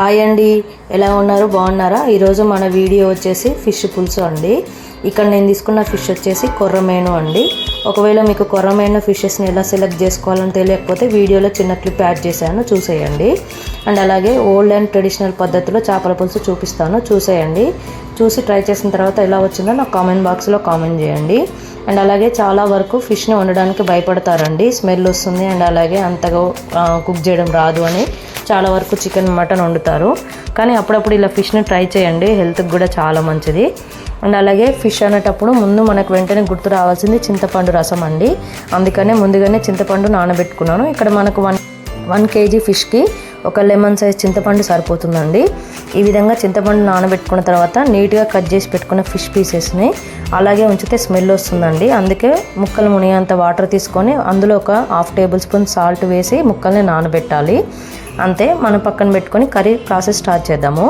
Hi అండి. ఎలా ఉన్నారు? బాగున్నారా? ఈరోజు మన వీడియో వచ్చేసి ఫిష్ పులుసు అండి. ఇక్కడ నేను తీసుకున్న ఫిష్ వచ్చేసి కొర్రమేను అండి. ఒకవేళ మీకు కొర్రమేను ఫిషెస్ని ఎలా సెలెక్ట్ చేసుకోవాలని తెలియకపోతే వీడియోలో చిన్న క్లిప్ యాడ్ చేశాను చూసేయండి. అండ్ అలాగే ఓల్డ్ అండ్ ట్రెడిషనల్ పద్ధతిలో చేపల పులుసు చూపిస్తాను చూసేయండి. చూసి ట్రై చేసిన తర్వాత ఎలా వచ్చిందో నాకు కామెంట్ బాక్స్లో కామెంట్ చేయండి. అండ్ అలాగే చాలా వరకు ఫిష్ని వండడానికి భయపడతారండి. స్మెల్ వస్తుంది అండ్ అలాగే అంతగా కుక్ చేయడం రాదు అని చాలా వరకు చికెన్ మటన్ వండుతారు. కానీ అప్పుడప్పుడు ఇలా ఫిష్ని ట్రై చేయండి. హెల్త్కి కూడా చాలా మంచిది. అండ్ అలాగే ఫిష్ అనేటప్పుడు ముందు మనకు వెంటనే గుర్తు రావాల్సింది చింతపండు రసం అండి. అందుకనే ముందుగానే చింతపండు నానబెట్టుకున్నాను. ఇక్కడ మనకు వన్ వన్ కేజీ ఫిష్కి ఒక లెమన్ సైజ్ చింతపండు సరిపోతుందండి. ఈ విధంగా చింతపండు నానబెట్టుకున్న తర్వాత నీట్గా కట్ చేసి పెట్టుకున్న ఫిష్ పీసెస్ని అలాగే ఉంచితే స్మెల్ వస్తుందండి. అందుకే ముక్కలు మునిగేంత వాటర్ తీసుకొని అందులో ఒక హాఫ్ టేబుల్ స్పూన్ సాల్ట్ వేసి ముక్కల్ని నానబెట్టాలి. అంతే మనం పక్కన పెట్టుకొని కర్రీ ప్రాసెస్ స్టార్ట్ చేద్దాము.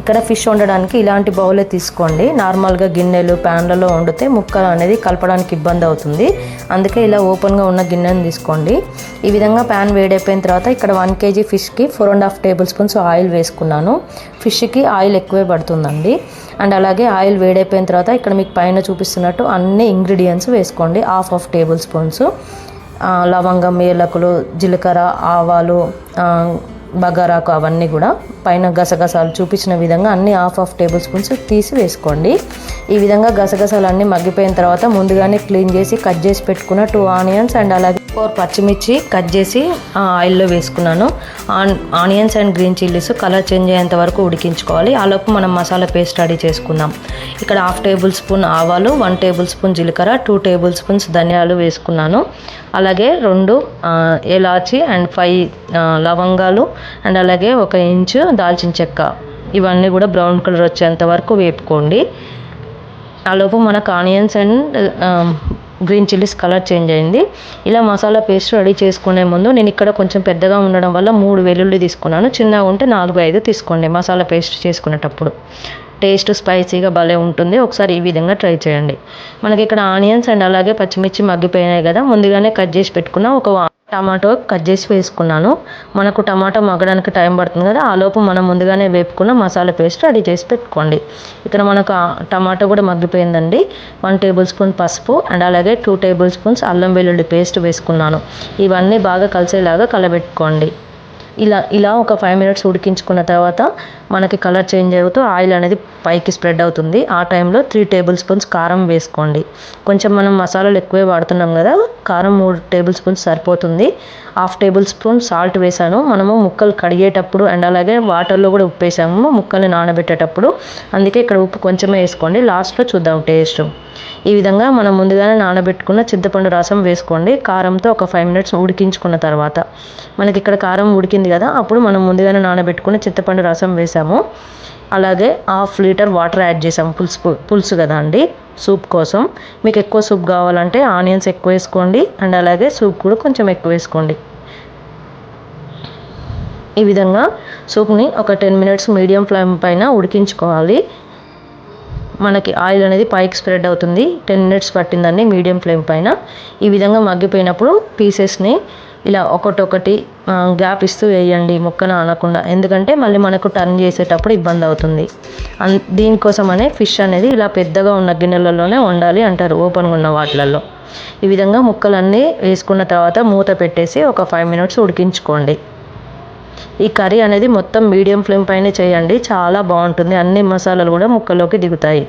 ఇక్కడ ఫిష్ వండడానికి ఇలాంటి బౌలే తీసుకోండి. నార్మల్గా గిన్నెలు ప్యాన్లలో వండితే ముక్కలు అనేది కలపడానికి ఇబ్బంది అవుతుంది. అందుకే ఇలా ఓపెన్గా ఉన్న గిన్నెను తీసుకోండి. ఈ విధంగా ప్యాన్ వేడైపోయిన తర్వాత ఇక్కడ one KG ఫిష్కి four and half tablespoons oil వేసుకున్నాను. ఫిష్కి ఆయిల్ ఎక్కువే పడుతుందండి. అండ్ అలాగే ఆయిల్ వేడైపోయిన తర్వాత ఇక్కడ మీకు పైన చూపిస్తున్నట్టు అన్ని ఇంగ్రీడియంట్స్ వేసుకోండి. హాఫ్ హాఫ్ టేబుల్ స్పూన్స్ లవంగం ఏలకులు జీలకర్ర ఆవాలు బగారాకు అవన్నీ కూడా పైన గసగసాలు చూపించిన విధంగా అన్ని హాఫ్ ఆఫ్ టేబుల్ స్పూన్స్ తీసి వేసుకోండి. ఈ విధంగా గసగసాలు అన్నీ మగ్గిపోయిన తర్వాత ముందుగానే క్లీన్ చేసి కట్ చేసి పెట్టుకున్న టూ ఆనియన్స్ అండ్ అలాగే ఫోర్ పచ్చిమిర్చి కట్ చేసి ఆయిల్లో వేసుకున్నాను. On onions and green chillies colour change అయ్యేంత వరకు ఉడికించుకోవాలి. ఆలోపు మనం మసాలా పేస్ట్ రెడీ చేసుకుందాం. ఇక్కడ హాఫ్ టేబుల్ స్పూన్ ఆవాలు వన్ టేబుల్ స్పూన్ జీలకర్ర టూ టేబుల్ స్పూన్స్ ధనియాలు వేసుకున్నాను. అలాగే రెండు ఎలాచి అండ్ ఫైవ్ లవంగాలు అండ్ అలాగే ఒక ఇంచు దాల్చిన చెక్క. ఇవన్నీ కూడా బ్రౌన్ కలర్ వచ్చేంత వరకు వేపుకోండి. ఆలోపు మనకు onions and green chillies colour change అయింది. ఇలా మసాలా పేస్ట్ రెడీ చేసుకునే ముందు నేను ఇక్కడ కొంచెం పెద్దగా ఉండడం వల్ల మూడు వెల్లుల్లి తీసుకున్నాను. చిన్నగా ఉంటే నాలుగు ఐదు తీసుకోండి మసాలా పేస్ట్ చేసుకునేటప్పుడు. టేస్ట్ స్పైసీగా భలే ఉంటుంది. ఒకసారి ఈ విధంగా ట్రై చేయండి. మనకి ఇక్కడ ఆనియన్స్ అండ్ అలాగే పచ్చిమిర్చి మగ్గిపోయినాయి కదా ముందుగానే కట్ చేసి పెట్టుకున్న ఒక టమాటో కట్ చేసి వేసుకున్నాను. మనకు టమాటో మగ్గడానికి టైం పడుతుంది కదా ఆ లోపు మనం ముందుగానే వేపుకున్న మసాలా పేస్ట్ రెడీ చేసి పెట్టుకోండి. ఇక్కడ మనకు టమాటో కూడా మగ్గిపోయిందండి. వన్ టేబుల్ స్పూన్ పసుపు అండ్ అలాగే టూ టేబుల్ స్పూన్స్ అల్లం వెల్లుల్లి పేస్ట్ వేసుకున్నాను. ఇవన్నీ బాగా కలిసేలాగా కలబెట్టుకోండి. ఇలా ఇలా ఒక ఫైవ్ మినిట్స్ ఉడికించుకున్న తర్వాత మనకి కలర్ చేంజ్ అవుతూ ఆయిల్ అనేది పైకి స్ప్రెడ్ అవుతుంది. ఆ టైంలో త్రీ టేబుల్ స్పూన్స్ కారం వేసుకోండి. కొంచెం మనం మసాలాలు ఎక్కువే వాడుతున్నాం కదా కారం మూడు టేబుల్ స్పూన్స్ సరిపోతుంది. హాఫ్ టేబుల్ స్పూన్ సాల్ట్ వేసాను. మనము ముక్కలు కడిగేటప్పుడు అండ్ అలాగే వాటర్లో కూడా ఉప్పు వేసాము ముక్కల్ని నానబెట్టేటప్పుడు. అందుకే ఇక్కడ ఉప్పు కొంచెమే వేసుకోండి. లాస్ట్లో చూద్దాం టేస్ట్. ఈ విధంగా మనం ముందుగానే నానబెట్టుకున్న చింతపండు రసం వేసుకోండి. కారంతో ఒక ఫైవ్ మినిట్స్ ఉడికించుకున్న తర్వాత. మనకి ఇక్కడ కారం ఉడికింది కదా అప్పుడు మనం ముందుగానే నానబెట్టుకున్న చింతపండు రసం వేసాము. అలాగే హాఫ్ లీటర్ వాటర్ యాడ్ చేసాము. పులుసు పులుసు కదా అండి. సూప్ కోసం. మీకు ఎక్కువ సూప్ కావాలంటే ఆనియన్స్ ఎక్కువ వేసుకోండి. అండ్ అలాగే సూప్ కూడా కొంచెం ఎక్కువ వేసుకోండి. ఈ విధంగా సూప్ని ఒక టెన్ మినిట్స్ మీడియం ఫ్లేమ్ పైన ఉడికించుకోవాలి. మనకి ఆయిల్ అనేది పైకి స్ప్రెడ్ అవుతుంది. టెన్ మినిట్స్ పట్టిందండి మీడియం ఫ్లేమ్ పైన. ఈ విధంగా మగ్గిపోయినప్పుడు పీసెస్ని ఇలా ఒకటొకటి గ్యాప్ ఇస్తూ వేయండి ముక్కను అనకుండా ఎందుకంటే మళ్ళీ మనకు టర్న్ చేసేటప్పుడు ఇబ్బంది అవుతుంది. అన్ దీనికోసమనే ఫిష్ అనేది ఇలా పెద్దగా ఉన్న గిన్నెలలోనే వండాలి అంటారు ఓపెన్గా ఉన్న వాటిలలో. ఈ విధంగా ముక్కలన్నీ వేసుకున్న తర్వాత మూత పెట్టేసి ఒక ఫైవ్ మినిట్స్ ఉడికించుకోండి. ఈ కర్రీ అనేది మొత్తం మీడియం ఫ్లేమ్ పైన చేయండి చాలా బాగుంటుంది. అన్ని మసాలాలు కూడా ముక్కలోకి దిగుతాయి.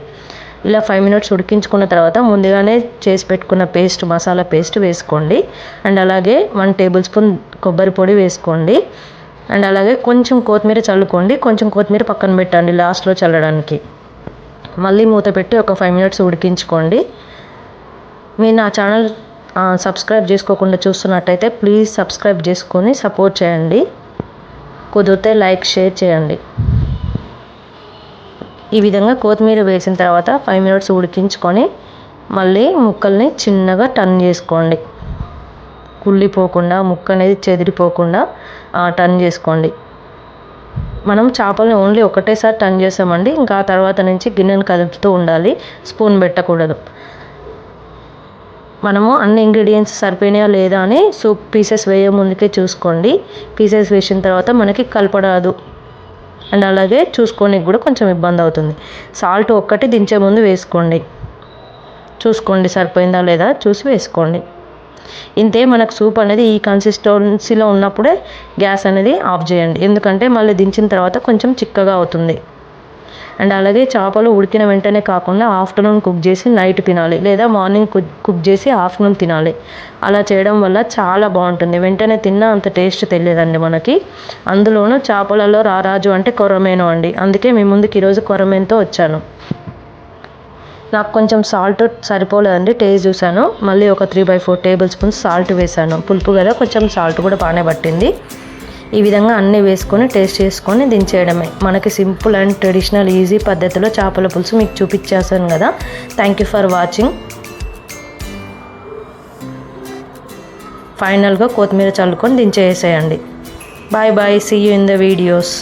ఇలా ఫైవ్ మినిట్స్ ఉడికించుకున్న తర్వాత ముందుగానే చేసి పెట్టుకున్న పేస్ట్ మసాలా పేస్ట్ వేసుకోండి. అండ్ అలాగే వన్ టేబుల్ స్పూన్ కొబ్బరి పొడి వేసుకోండి. అండ్ అలాగే కొంచెం కొత్తిమీర చల్లుకోండి. కొంచెం కొత్తిమీర పక్కన పెట్టండి లాస్ట్లో చల్లడానికి. మళ్ళీ మూత పెట్టి ఒక ఫైవ్ మినిట్స్ ఉడికించుకోండి. మీరు నా ఛానల్ సబ్స్క్రైబ్ చేసుకోకుండా చూస్తున్నట్టయితే ప్లీజ్ సబ్స్క్రైబ్ చేసుకొని సపోర్ట్ చేయండి. కుదిరితే లైక్ షేర్ చేయండి. ఈ విధంగా కొత్తిమీర వేసిన తర్వాత ఫైవ్ మినిట్స్ ఉడికించుకొని మళ్ళీ ముక్కల్ని చిన్నగా టర్న్ చేసుకోండి. కుళ్ళిపోకుండా ముక్క అనేది చెదిరిపోకుండా టర్న్ చేసుకోండి. మనం చేపలను ఓన్లీ ఒకటేసారి టర్న్ చేసామండి ఇంకా ఆ తర్వాత నుంచి గిన్నెను కదుపుతూ ఉండాలి స్పూన్ పెట్టకూడదు. మనము అన్ని ఇంగ్రీడియంట్స్ సరిపోయినాయా లేదా అని సూప్ పీసెస్ వేయ ముందుకే చూసుకోండి. పీసెస్ వేసిన తర్వాత మనకి కలపరాదు అండ్ అలాగే చూసుకోనికి కూడా కొంచెం ఇబ్బంది అవుతుంది. సాల్ట్ ఒక్కటి దించే ముందు వేసుకోండి. చూసుకోండి సరిపోయిందా లేదా చూసి వేసుకోండి. ఇంతే మనకు సూప్ అనేది ఈ కన్సిస్టెన్సీలో ఉన్నప్పుడే గ్యాస్ అనేది ఆఫ్ చేయండి. ఎందుకంటే మళ్ళీ దించిన తర్వాత కొంచెం చిక్కగా అవుతుంది. అండ్ అలాగే చేపలు ఉడికిన వెంటనే కాకుండా ఆఫ్టర్నూన్ కుక్ చేసి నైట్ తినాలి. లేదా మార్నింగ్ కుక్ కుక్ చేసి ఆఫ్టర్నూన్ తినాలి. అలా చేయడం వల్ల చాలా బాగుంటుంది. వెంటనే తిన్నా అంత టేస్ట్ తెలియదండి మనకి. అందులోనూ చేపలలో రారాజు అంటే కొరమేను అండి. అందుకే మీ ముందుకు ఈరోజు కొరమేనుతో వచ్చాను. నాకు కొంచెం సాల్ట్ సరిపోలేదండి. టేస్ట్ చూశాను. మళ్ళీ ఒక three by four tablespoons salt వేసాను పులుపు కదా కొంచెం సాల్ట్ కూడా బాగానే పట్టింది. ఈ విధంగా అన్నీ వేసుకొని టేస్ట్ చేసుకొని దించేయడమే. మనకి సింపుల్ అండ్ ట్రెడిషనల్ ఈజీ పద్ధతిలో చేపల పులుసు మీకు చూపించేసాను కదా. థ్యాంక్ యూ ఫర్ వాచింగ్ ఫైనల్గా కొత్తిమీర చల్లుకొని దించేసేయండి. Bye bye see you in the videos